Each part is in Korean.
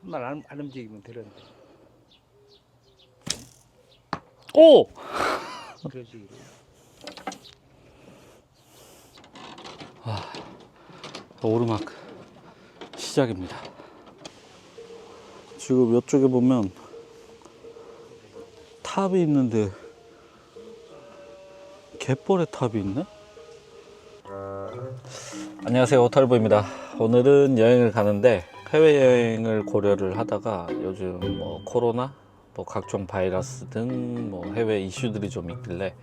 손만 안, 안 움직이면 되는데 오! 그런 식으로 오르막 시작입니다. 지금 이쪽에 보면 탑이 있는데 갯벌에 탑이 있네? 안녕하세요 오탈보입니다. 오늘은 여행을 가는데 해외여행을 고려를 하다가 요즘 뭐 코로나 뭐 각종 바이러스 등 뭐 해외 이슈들이 좀 있길래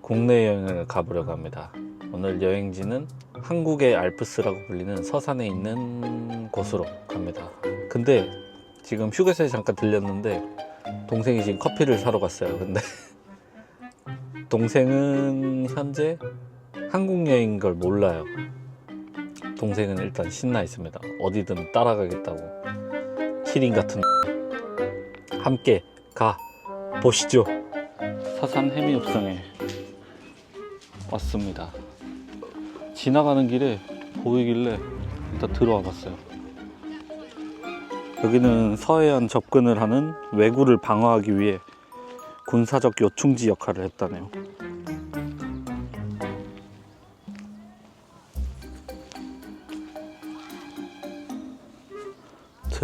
국내 여행을 가보려고 합니다. 오늘 여행지는 한국의 알프스라고 불리는 서산에 있는 곳으로 갑니다. 근데 지금 휴게소에 잠깐 들렸는데 동생이 지금 커피를 사러 갔어요. 근데 동생은 현재 한국 여행인 걸 몰라요. 동생은 일단 신나 있습니다. 어디든 따라가겠다고. 키링 같은 함께 가 보시죠. 서산 해미읍성에 왔습니다. 지나가는 길에 보이길래 일단 들어와 봤어요. 여기는 서해안 접근을 하는 왜구를 방어하기 위해 군사적 요충지 역할을 했다네요.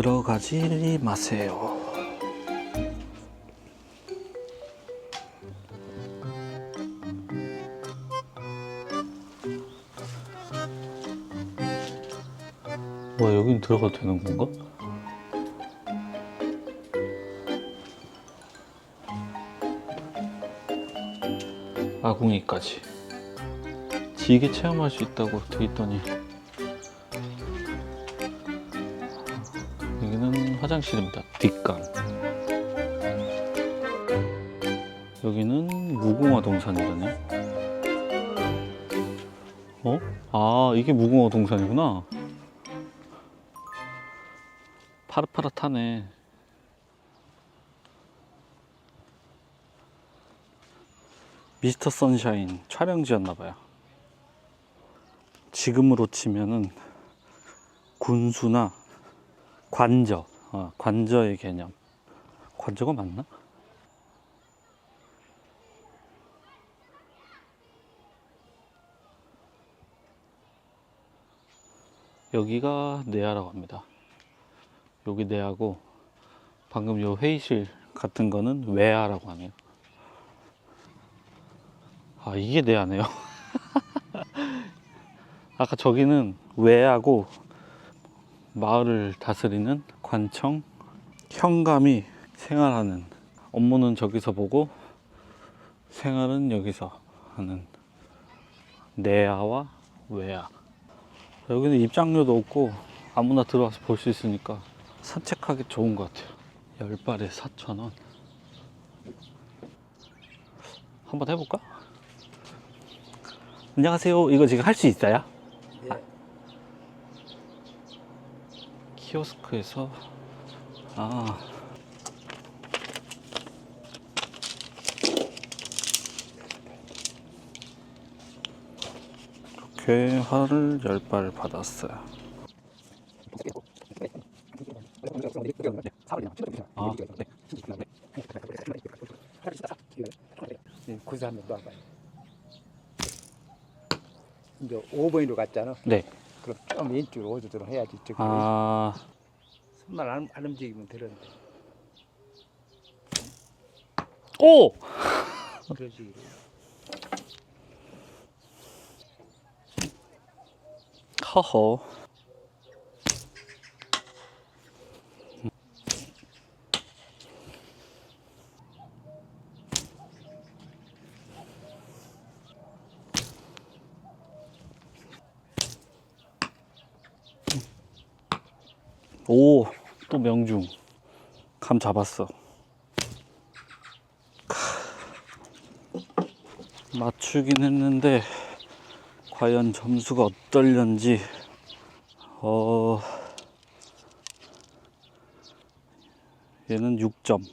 들어가지 마세요. 와 여긴 들어가도 되는 건가? 아궁이까지 지게 체험할 수 있다고 돼 있더니 화장실입니다 뒷강 여기는 무궁화 동산이라네 어? 아 이게 무궁화 동산이구나 파릇파릇하네. 미스터 선샤인 촬영지였나봐요. 지금으로 치면은 군수나 관저, 어, 관저의 개념. 관저가 맞나? 여기가 내야라고 합니다. 여기 내하고 방금 요 회의실 같은 거는 외야라고 하네요. 아 이게 내야네요. 아까 저기는 외야고 마을을 다스리는 관청 현감이 생활하는 업무는 저기서 보고 생활은 여기서 하는 내야와 외야. 여기는 입장료도 없고 아무나 들어와서 볼 수 있으니까 산책하기 좋은 것 같아요. 열 발에 4,000원. 한번 해볼까? 안녕하세요. 이거 지금 할 수 있어요? 예. 아. 키오스크에서 아 이렇게 화를 열 발 받았어요. 아, 예, 구사 한번 놔봐요 이제 5번으로 갔잖아 네. 좀 왼쪽으로 오도록 해야지 저기 아, 손만 안, 안 움직이면 되는데 오! 식으로 허허. 오, 또 명중. 감 잡았어. 크. 맞추긴 했는데, 과연 점수가 어떨련지, 어, 얘는 6점,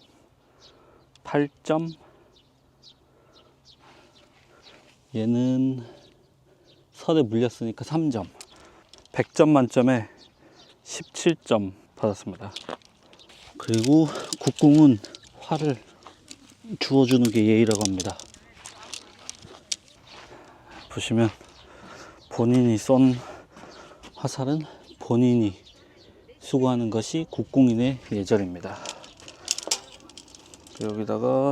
8점, 얘는 선에 물렸으니까 3점, 100점 만점에 17점 받았습니다. 그리고 국궁은 활을 주워주는 게 예의라고 합니다. 보시면 본인이 쏜 화살은 본인이 수고하는 것이 국궁인의 예절입니다. 여기다가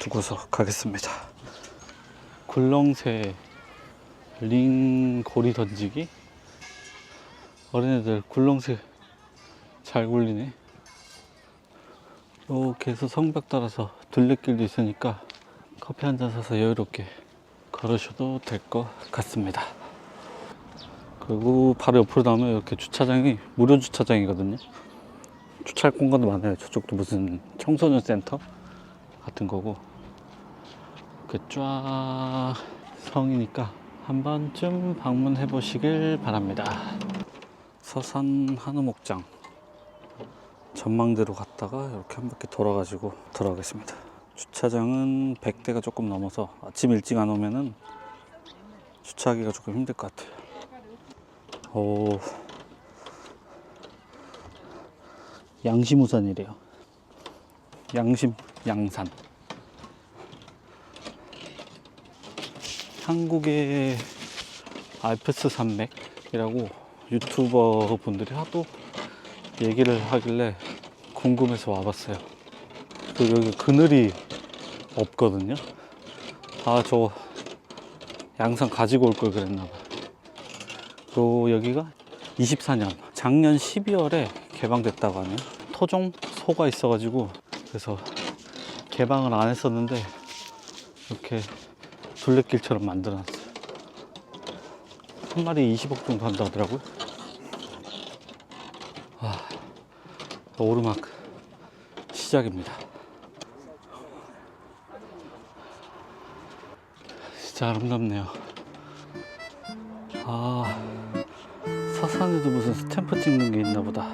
두고서 가겠습니다. 굴렁쇠 링 고리 던지기 어린애들 굴렁쇠 잘 굴리네. 이렇게 해서 성벽 따라서 둘레길도 있으니까 커피 한 잔 사서 여유롭게 걸으셔도 될 것 같습니다. 그리고 바로 옆으로 나오면 이렇게 주차장이 무료 주차장이거든요. 주차할 공간도 많아요. 저쪽도 무슨 청소년 센터 같은 거고. 이렇게 쫙 성이니까 한 번쯤 방문해 보시길 바랍니다. 서산 한우목장 전망대로 갔다가 이렇게 한 바퀴 돌아가지고 돌아가겠습니다. 주차장은 100대가 조금 넘어서 아침 일찍 안 오면은 주차하기가 조금 힘들 것 같아요. 오 양심우산이래요. 양심 양산. 한국의 알프스 산맥이라고 유튜버 분들이 하도 얘기를 하길래 궁금해서 와봤어요. 또 여기 그늘이 없거든요. 아, 저 양산 가지고 올 걸 그랬나봐. 그리고 여기가 24년, 작년 12월에 개방됐다고 하네요. 토종 소가 있어가지고, 그래서 개방을 안 했었는데, 이렇게 둘레길처럼 만들어놨어요. 한 마리 20억 정도 한다 하더라고요. 아, 오르막 시작입니다. 진짜 아름답네요. 아, 서산에도 무슨 스탬프 찍는 게 있나 보다.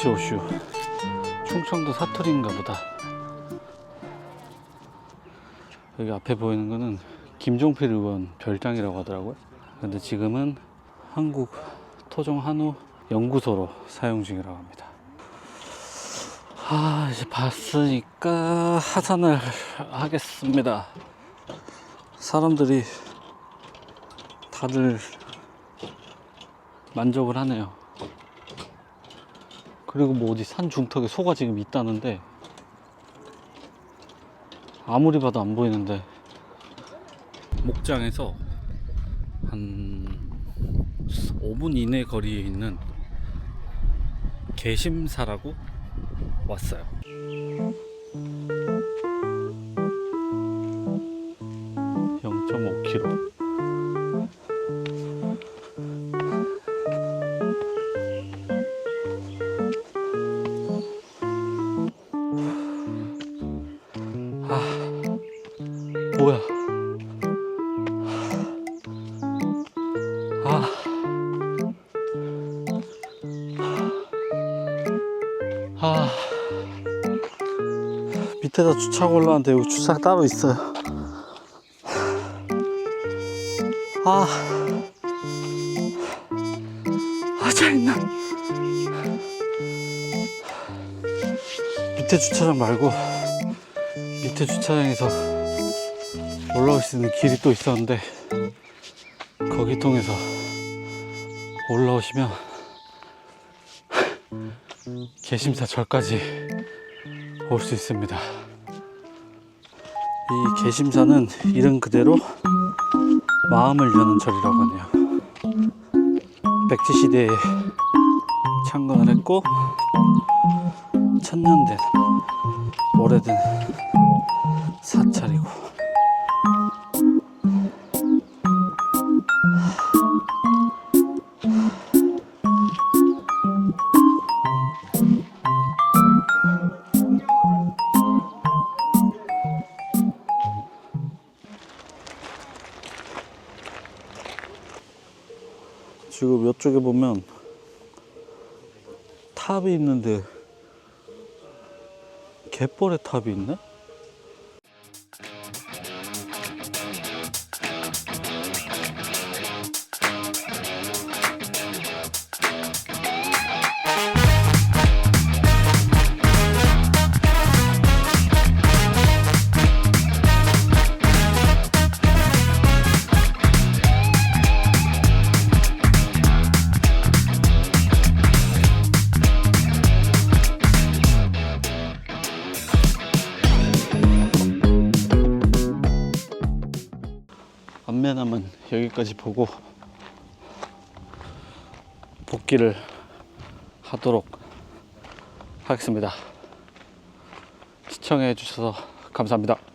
가티오슈. 충청도 사투리인가 보다. 여기 앞에 보이는 거는 김종필 의원 별장이라고 하더라고요. 근데 지금은 한국 토종 한우 연구소로 사용 중이라고 합니다. 아 이제 봤으니까 하산을 하겠습니다. 사람들이 다들 만족을 하네요. 그리고 뭐 어디 산 중턱에 소가 지금 있다는데 아무리 봐도 안 보이는데 목장에서 한 5분 이내 거리에 있는 개심사라고 왔어요. 뭐야? 아. 아. 밑에다 주차하고 올라왔는데 여기 주차가 따로 있어요. 아. 아, 짜증나. 밑에 주차장 말고 밑에 주차장에서 올라올 수 있는 길이 또 있었는데 거기 통해서 올라오시면 개심사 절까지 올 수 있습니다. 이 개심사는 이름 그대로 마음을 여는 절이라고 하네요. 백제 시대에 창건을 했고 천년된 오래된 지금 이쪽에 보면 탑이 있는데 갯벌에 탑이 있네? 안면함은 여기까지 보고 복귀를 하도록 하겠습니다. 시청해 주셔서 감사합니다.